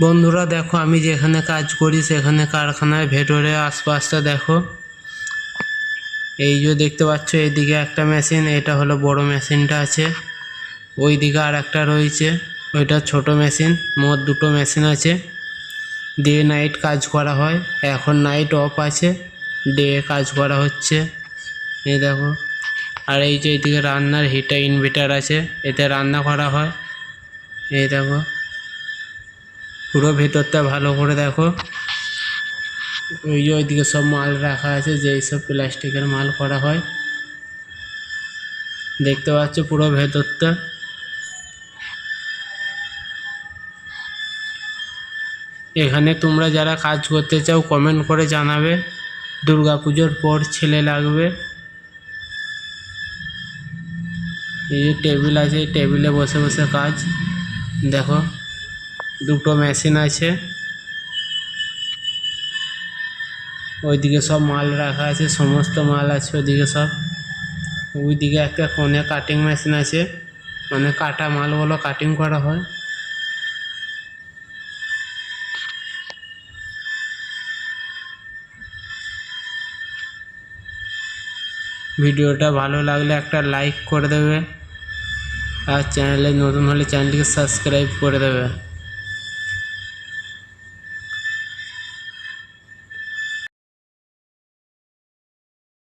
বন্ধুরা দেখো, আমি যেখানে কাজ করি সেখানে কারখানার ভেতরে, আশপাশটা দেখো। এই যে দেখতে পাচ্ছ, এইদিকে একটা মেশিন, এটা হলো বড় মেশিনটা আছে। ওইদিকে আর একটা রয়েছে, ওইটা ছোট মেশিন, মোট দুটো মেশিন আছে। ডে নাইট কাজ করা হয়, এখন নাইট অফ আছে, ডে কাজ করা হচ্ছে। এই দেখো, আর এই যে এইদিকে রান্নার হিটার, ইনভার্টার আছে, এতে রান্না করা হয়। এই দেখো। পুরো ভেতরটা ভালো করে দেখো। ওই যে ওইদিকে সব মাল রাখা আছে যেই সব প্লাস্টিকের মাল করা হয়। দেখতে পাচ্ছ পুরো ভেতরটা। এখানে তোমরা যারা কাজ করতে চাও কমেন্ট করে জানাবে। দুর্গা পুজোর পর ছেলে লাগবে। এই যে টেবিল আছে টেবিলে বসে বসে কাজ। দেখো। দুটো মেশিন আছে। ওইদিকে সব মাল রাখা আছে, সমস্ত মাল আছে ওইদিকে সব। ওইদিকে একটা কোণে কাটিং মেশিন আছে মানে কাটা মালগুলো কাটিং করা হয়। ভিডিওটা ভালো লাগলে একটা লাইক করে দেবে। আর চ্যানেলে নতুন হলে চ্যানেলটিকে সাবস্ক্রাইব করে দেবে।